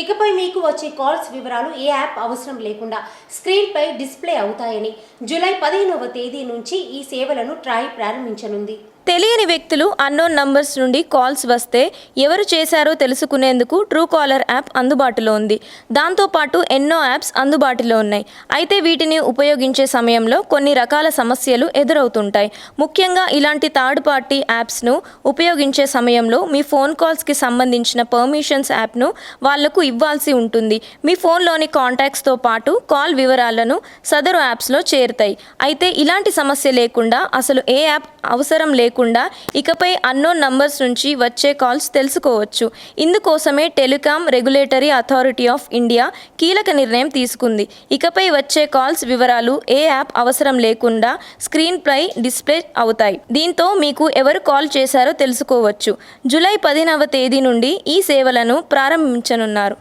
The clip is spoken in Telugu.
ఇకపై మీకు వచ్చే కాల్స్ వివరాలు ఏ యాప్ అవసరం లేకుండా స్క్రీన్పై డిస్ప్లే అవుతాయని జూలై పదిహేనవ తేదీ నుంచి ఈ సేవలను ట్రాయ్ ప్రారంభించనుంది. తెలియని వ్యక్తులు అన్నోన్ నంబర్స్ నుండి కాల్స్ వస్తే ఎవరు చేశారో తెలుసుకునేందుకు ట్రూ కాలర్ యాప్ అందుబాటులో ఉంది. దాంతోపాటు ఎన్నో యాప్స్ అందుబాటులో ఉన్నాయి. అయితే వీటిని ఉపయోగించే సమయంలో కొన్ని రకాల సమస్యలు ఎదురవుతుంటాయి. ముఖ్యంగా ఇలాంటి థర్డ్ పార్టీ యాప్స్ను ఉపయోగించే సమయంలో మీ ఫోన్ కాల్స్కి సంబంధించిన పర్మిషన్స్ యాప్ను వాళ్ళకు ఇవ్వాల్సి ఉంటుంది. మీ ఫోన్లోని కాంటాక్ట్స్తో పాటు కాల్ వివరాలను సదరు యాప్స్లో చేరుతాయి. అయితే ఇలాంటి సమస్య లేకుండా అసలు ఏ యాప్ అవసరం లేకుండా ఇకపై అన్నోన్ నంబర్స్ నుంచి వచ్చే కాల్స్ తెలుసుకోవచ్చు. ఇందుకోసమే Telecom Regulatory Authority of India కీలక నిర్ణయం తీసుకుంది. ఇకపై వచ్చే కాల్స్ వివరాలు ఏ యాప్ అవసరం లేకుండా స్క్రీన్పై డిస్ప్లే అవుతాయి. దీంతో మీకు ఎవరు కాల్ చేశారో తెలుసుకోవచ్చు. జూలై పదినవ తేదీ నుండి ఈ సేవలను ప్రారంభించనున్నారు.